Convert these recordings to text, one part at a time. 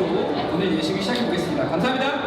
박수로 오늘 예식을 시작해 보겠습니다. 감사합니다.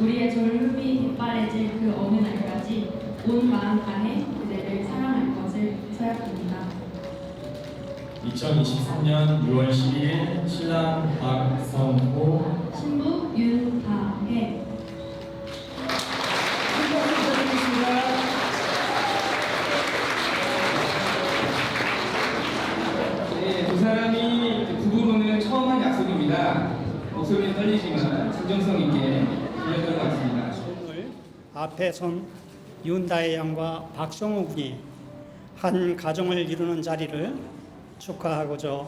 우리의 젊음이 뒷바래질 그 어느 날까지 온 마음 다해 그대를 사랑할 것을 서약합니다. 2023년 6월 12일 신랑 박성호 신부 윤다혜 네, 두 사람이 부부로는 처음 한 약속입니다. 목소리는 떨리지만 진정성 있게 들렸던 것 같습니다. 오늘 앞에 선 윤다혜 양과 박성우 군이 한 가정을 이루는 자리를 축하하고자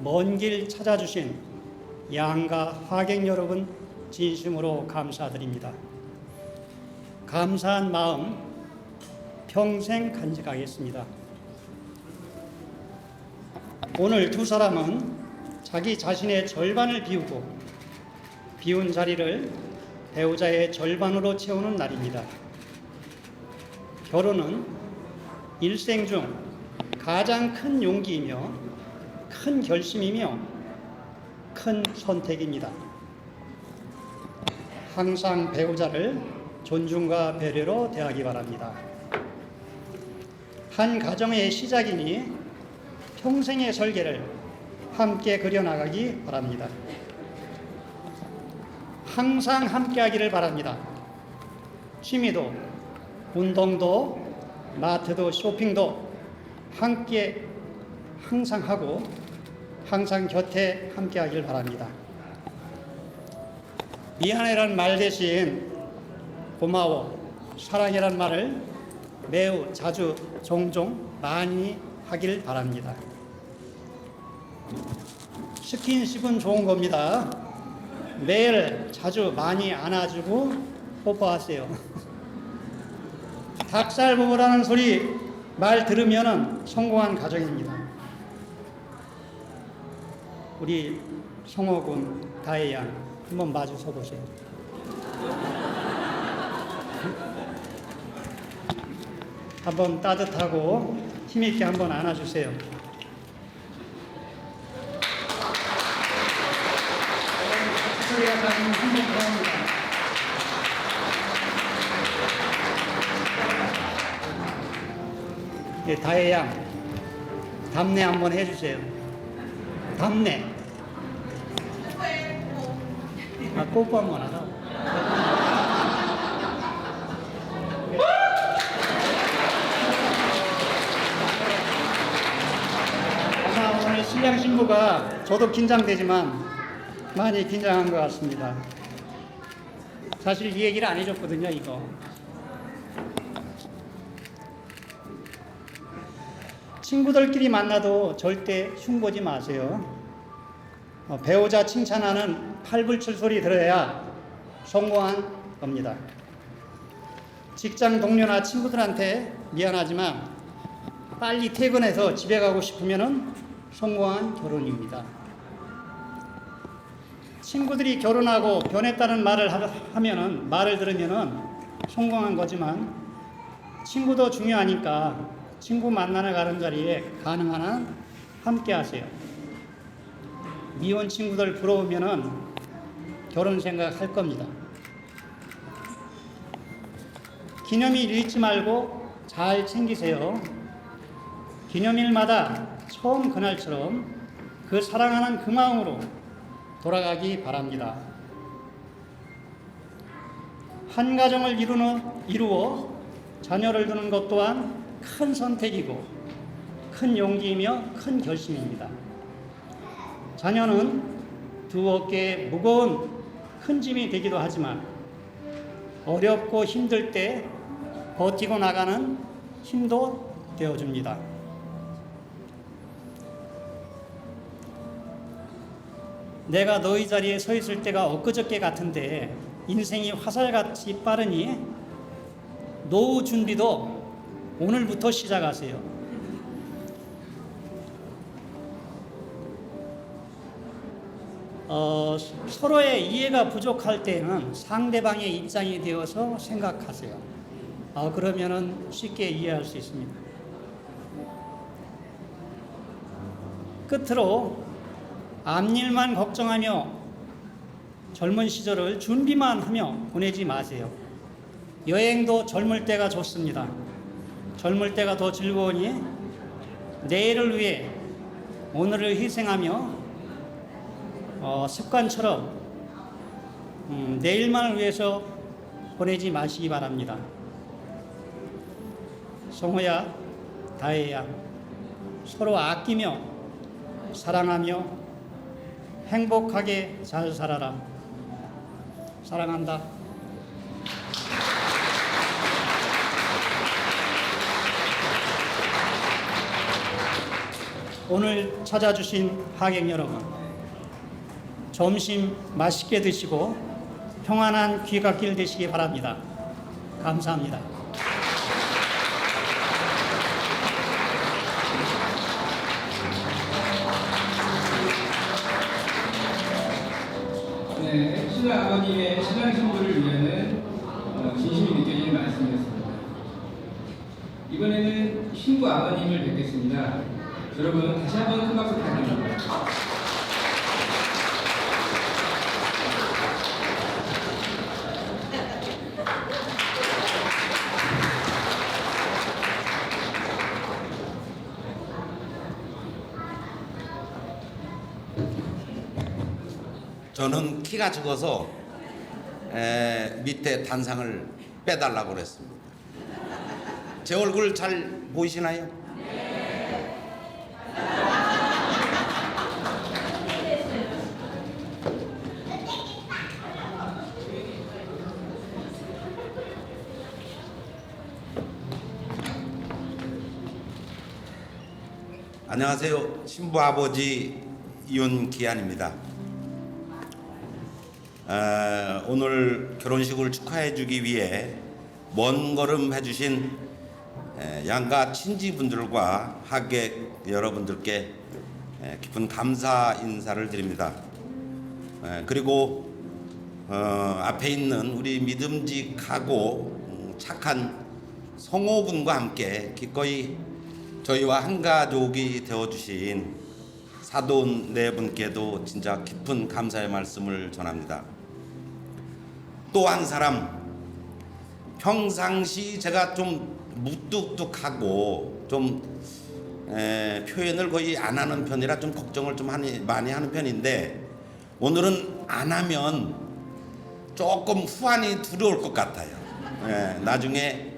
먼 길 찾아주신 양가 화객 여러분 진심으로 감사드립니다. 감사한 마음 평생 간직하겠습니다. 오늘 두 사람은 자기 자신의 절반을 비우고 비운 자리를 배우자의 절반으로 채우는 날입니다. 결혼은 일생 중 가장 큰 용기이며 큰 결심이며 큰 선택입니다. 항상 배우자를 존중과 배려로 대하기 바랍니다. 한 가정의 시작이니 평생의 설계를 함께 그려나가기 바랍니다. 항상 함께 하기를 바랍니다. 취미도, 운동도, 마트도, 쇼핑도 함께 항상 하고 항상 곁에 함께 하길 바랍니다. 미안해란 말 대신 고마워, 사랑이란 말을 매우 자주 종종 많이 하길 바랍니다. 스킨십은 좋은 겁니다. 매일 자주 많이 안아주고 뽀뽀하세요. 닭살 부부라는 소리 말 들으면 성공한 가정입니다. 우리 성호군 다혜양 한번 마주 서 보세요. 한번 따뜻하고 힘있게 한번 안아주세요. 예, 다혜 양 답례 한번 해주세요. 답례. 아, 뽀뽀 한번 하자. 아마 오늘 신랑 신부가 저도 긴장되지만 많이 긴장한 것 같습니다. 사실 이 얘기를 안 해줬거든요, 이거. 친구들끼리 만나도 절대 흉보지 마세요. 어, 배우자 칭찬하는 팔불출 소리 들어야 성공한 겁니다. 직장 동료나 친구들한테 미안하지만 빨리 퇴근해서 집에 가고 싶으면 성공한 결혼입니다. 친구들이 결혼하고 변했다는 말을 하- 하면은 말을 들으면은 성공한 거지만 친구도 중요하니까 친구 만나러 가는 자리에 가능한 한 함께 하세요. 미혼 친구들 부러우면은 결혼 생각할 겁니다. 기념일 잊지 말고 잘 챙기세요. 기념일마다 처음 그날처럼 그 사랑하는 그 마음으로 돌아가기 바랍니다. 한 가정을 이루는, 이루어 자녀를 두는 것 또한 큰 선택이고 큰 용기이며 큰 결심입니다. 자녀는 두 어깨에 무거운 큰 짐이 되기도 하지만 어렵고 힘들 때 버티고 나가는 힘도 되어줍니다. 내가 너희 자리에 서 있을 때가 엊그저께 같은데 인생이 화살같이 빠르니 노후 준비도 오늘부터 시작하세요. 어, 서로의 이해가 부족할 때는 상대방의 입장이 되어서 생각하세요. 아, 그러면은 쉽게 이해할 수 있습니다. 끝으로 앞일만 걱정하며 젊은 시절을 준비만 하며 보내지 마세요. 여행도 젊을 때가 좋습니다. 젊을 때가 더 즐거우니 내일을 위해 오늘을 희생하며 어, 습관처럼 음, 내일만을 위해서 보내지 마시기 바랍니다. 성호야, 다혜야, 서로 아끼며 사랑하며 행복하게 잘 살아라. 사랑한다. 오늘 찾아주신 하객 여러분, 점심 맛있게 드시고 평안한 귀갓길 되시기 바랍니다. 감사합니다. 신랑 아버님의 신랑 신부를 위하는 어, 진심이 느껴지는 말씀이었습니다. 이번에는 신부 아버님을 뵙겠습니다. 여러분 다시 한번 큰 박수 부탁드립니다. 키가 적어서 에, 밑에 단상을 빼달라고 그랬습니다. 제 얼굴 잘 보이시나요? 안녕하세요. 신부 아버지 윤기한입니다. 아, 오늘 결혼식을 축하해주기 위해 먼 걸음 해주신 에, 양가 친지분들과 하객 여러분들께 에, 깊은 감사 인사를 드립니다. 에, 그리고 어, 앞에 있는 우리 믿음직하고 음, 착한 성호군과 함께 기꺼이 저희와 한 가족이 되어 주신 사돈 네 분께도 진짜 깊은 감사의 말씀을 전합니다. 또 한 사람 평상시 제가 좀 무뚝뚝하고 좀 에, 표현을 거의 안 하는 편이라 좀 걱정을 좀 하니, 많이 하는 편인데 오늘은 안 하면 조금 후환이 두려울 것 같아요. 예, 나중에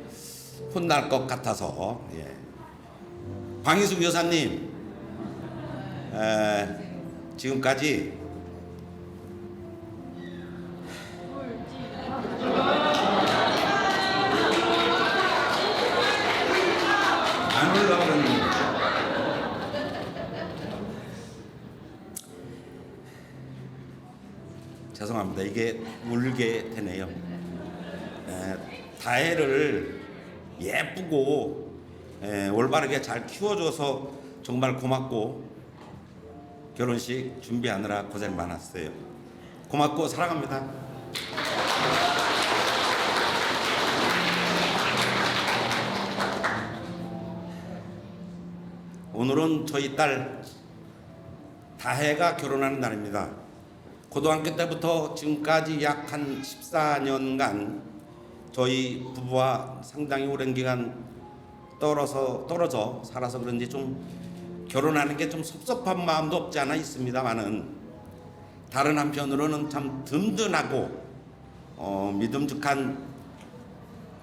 혼날 것 같아서 예. 광희숙 여사님 에, 지금까지 죄송합니다. 이게 울게 되네요. 에, 다혜를 예쁘고 에, 올바르게 잘 키워줘서 정말 고맙고 결혼식 준비하느라 고생 많았어요. 고맙고 사랑합니다. 오늘은 저희 딸 다혜가 결혼하는 날입니다. 고등학교 때부터 지금까지 약 한 14년간 저희 부부와 상당히 오랜 기간 떨어서 떨어져 살아서 그런지 좀 결혼하는 게 좀 섭섭한 마음도 없지 않아 있습니다만은 다른 한편으로는 참 든든하고 어, 믿음직한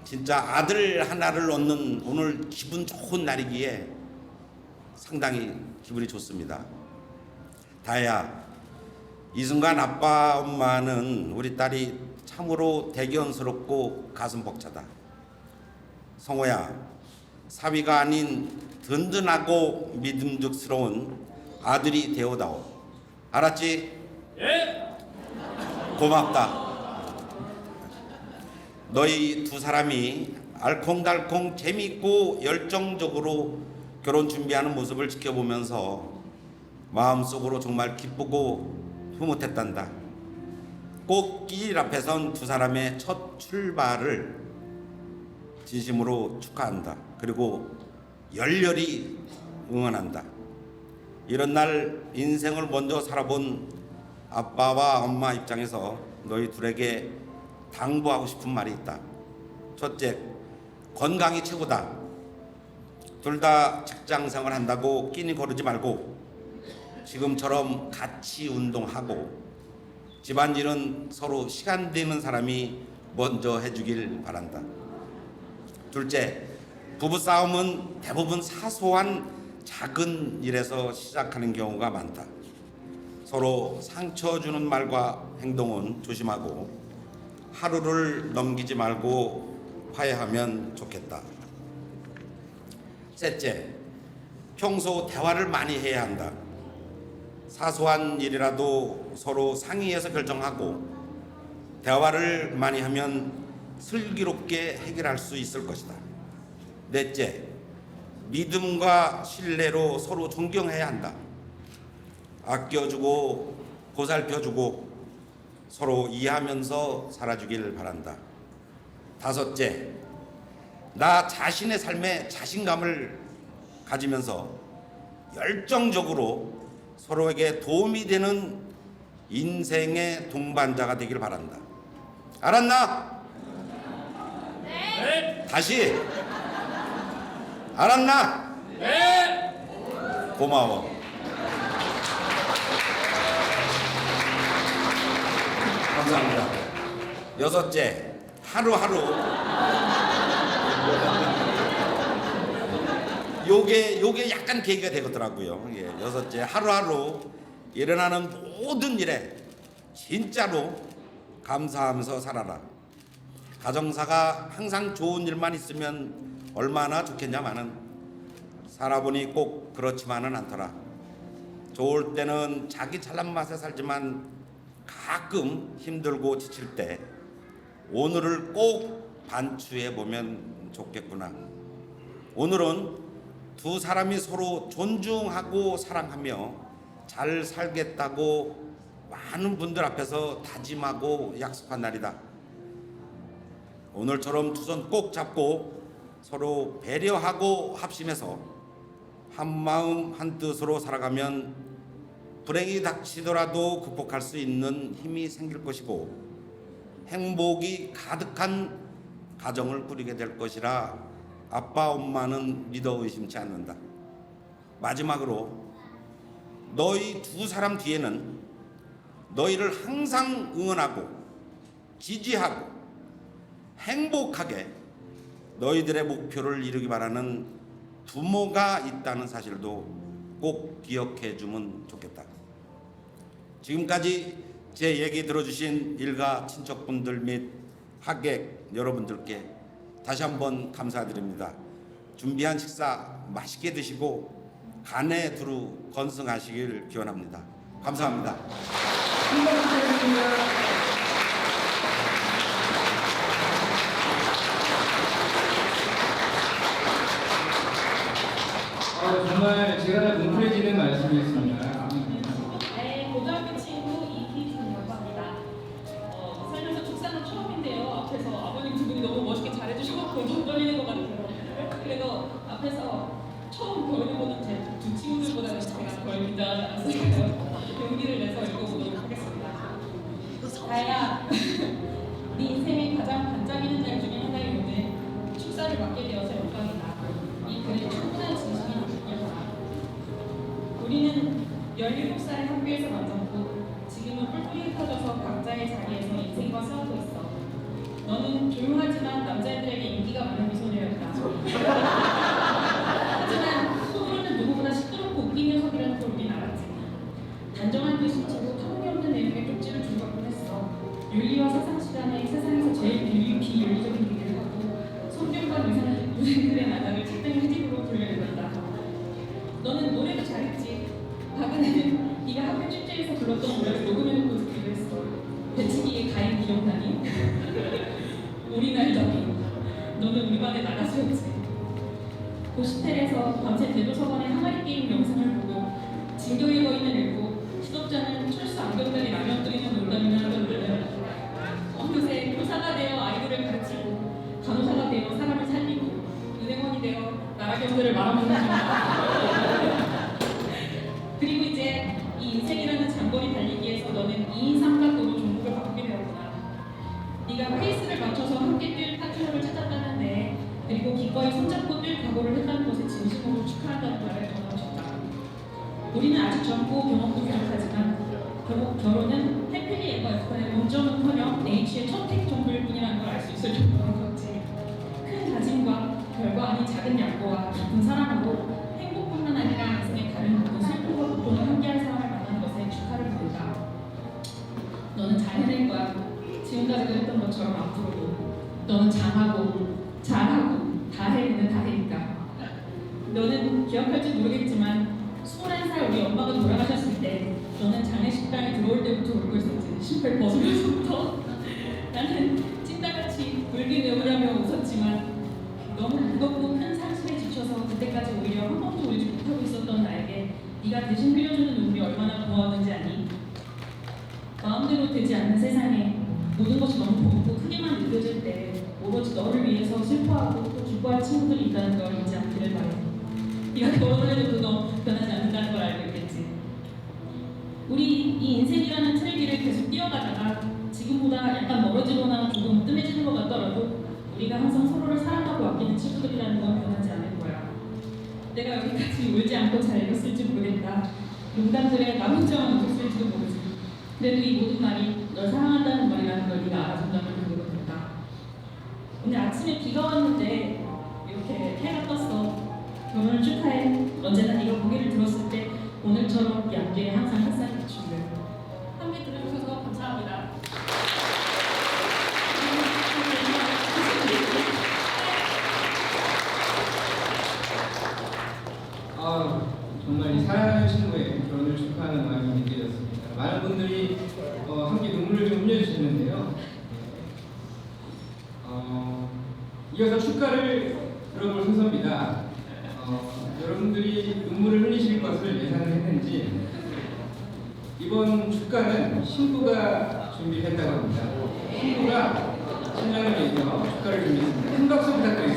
진짜 아들 하나를 얻는 오늘 기분 좋은 날이기에 상당히 기분이 좋습니다. 다혜야, 이 순간 아빠 엄마는 우리 딸이 참으로 대견스럽고 가슴 벅차다. 성호야, 사위가 아닌 든든하고 믿음직스러운 아들이 되어다오. 알았지? 예. 고맙다. 너희 두 사람이 알콩달콩 재미있고 열정적으로 결혼 준비하는 모습을 지켜보면서 마음속으로 정말 기쁘고 흐뭇했단다. 꽃길 앞에 선 두 사람의 첫 출발을 진심으로 축하한다. 그리고 열렬히 응원한다. 이런 날 인생을 먼저 살아본 아빠와 엄마 입장에서 너희 둘에게 당부하고 싶은 말이 있다. 첫째, 건강이 최고다. 둘 다 직장 생활 한다고 끼니 거르지 말고 지금처럼 같이 운동하고 집안일은 서로 시간 되는 사람이 먼저 해주길 바란다. 둘째, 부부 싸움은 대부분 사소한 작은 일에서 시작하는 경우가 많다. 서로 상처 주는 말과 행동은 조심하고 하루를 넘기지 말고 화해하면 좋겠다. 셋째, 평소 대화를 많이 해야 한다. 사소한 일이라도 서로 상의해서 결정하고 대화를 많이 하면 슬기롭게 해결할 수 있을 것이다. 넷째, 믿음과 신뢰로 서로 존경해야 한다. 아껴주고 보살펴주고 서로 이해하면서 살아주길 바란다. 다섯째, 나 자신의 삶에 자신감을 가지면서 열정적으로 서로에게 도움이 되는 인생의 동반자가 되길 바란다. 알았나? 네. 다시. 알았나? 네. 고마워. 감사합니다. 여섯째, 하루하루 요게 요게 약간 계기가 되더라고요. 예, 여섯째 하루하루 일어나는 모든 일에 진짜로 감사하면서 살아라. 가정사가 항상 좋은 일만 있으면 얼마나 좋겠냐마는 살아보니 꼭 그렇지만은 않더라. 좋을 때는 자기 잘난 맛에 살지만 가끔 힘들고 지칠 때 오늘을 꼭 반추해 보면 좋겠구나. 오늘은 두 사람이 서로 존중하고 사랑하며 잘 살겠다고 많은 분들 앞에서 다짐하고 약속한 날이다. 오늘처럼 두 손 꼭 잡고 서로 배려하고 합심해서 한 마음 한 뜻으로 살아가면 불행이 닥치더라도 극복할 수 있는 힘이 생길 것이고 행복이 가득한 가정을 꾸리게 될 것이라 아빠 엄마는 믿어 의심치 않는다. 마지막으로 너희 두 사람 뒤에는 너희를 항상 응원하고 지지하고 행복하게 너희들의 목표를 이루기 바라는 부모가 있다는 사실도 꼭 기억해 주면 좋겠다. 지금까지 제 얘기 들어주신 일가 친척분들 및 하객 여러분들께 다시 한번 감사드립니다. 준비한 식사 맛있게 드시고 간에 두루 건승하시길 기원합니다. 감사합니다. 어, 정말 제가 다 뭉클해지는 말씀이었습니다. 우리는 아직 젊고 경험도 부족하지만 결국 결혼은 해피리 에버 에스판의 본점은커녕 H의 첫택 정도일 뿐이라는 걸 알 수 있을 정도로. 큰 다짐과 별거 아닌 작은 약고와 깊은 사랑으로 행복뿐만 아니라 인생의 다른 모든 슬픔과 고통을 함께할 사람을 만나는 것에 축하를 부른다. 너는 잘 해낼 거야. 지금까지도 했던 것처럼 앞으로도. 너는 잘하고 실패 벗으면서부터. 나는 찐따같이 왜 우냐며 웃었지만 너무 무겁고 큰 상심에 지쳐서 그때까지 오히려 한 번도 울지 못하고 있었던 나에게 네가 대신 흘려주는 눈물이 얼마나 고마웠는지 아니? 마음대로 되지 않는 세상에 모든 것이 너무 좁고 크게만 느껴질 때 오로지 너를 위해서 슬퍼하고 또 기뻐할 친구들이 있다는 걸 잊지 않기를 바래. 네가 결혼을 해도 그거 변하지 않는다는 걸 알고 있겠지. 우리 이 인생이라는 트랙기를 계속 뛰어가다가 지금보다 약간 멀어지거나 조금 뜸해지는 것 같더라도 우리가 항상 서로를 사랑하고 아끼는 친구들이라는 건 변하지 않을 거야. 내가 여기까지 울지 않고 잘 읽었을지 모르겠다. 농담들에 나 혼자만 웃었을지도 모르지. 그래도 이 모든 말이 널 사랑한다는 말이라는 걸 네가 알아준다면 그거로 된다. 오늘 아침에 비가 왔는데 이렇게 해가 떴어. 결혼을 축하해. 언제나 네가 고개를 들었을 때 오늘처럼 얇게 항상 햇살이 비추길. 함께 들어주셔서 감사합니다. 아, 정말 이 사랑하는 친구의 결혼을 축하하는 마음이 느껴졌습니다. 많은 분들이 어, 함께 눈물을 좀 흘려주시는데요. 어, 이어서 축가를 들어볼 순서입니다. 어, 여러분들이 눈물을 흘리실 것을 예상을 했는지 이번 신부가 준비했다고 합니다. 신부가 신랑을 위해서 축가를 준비했습니다. 큰 박수 부탁드리겠습니다.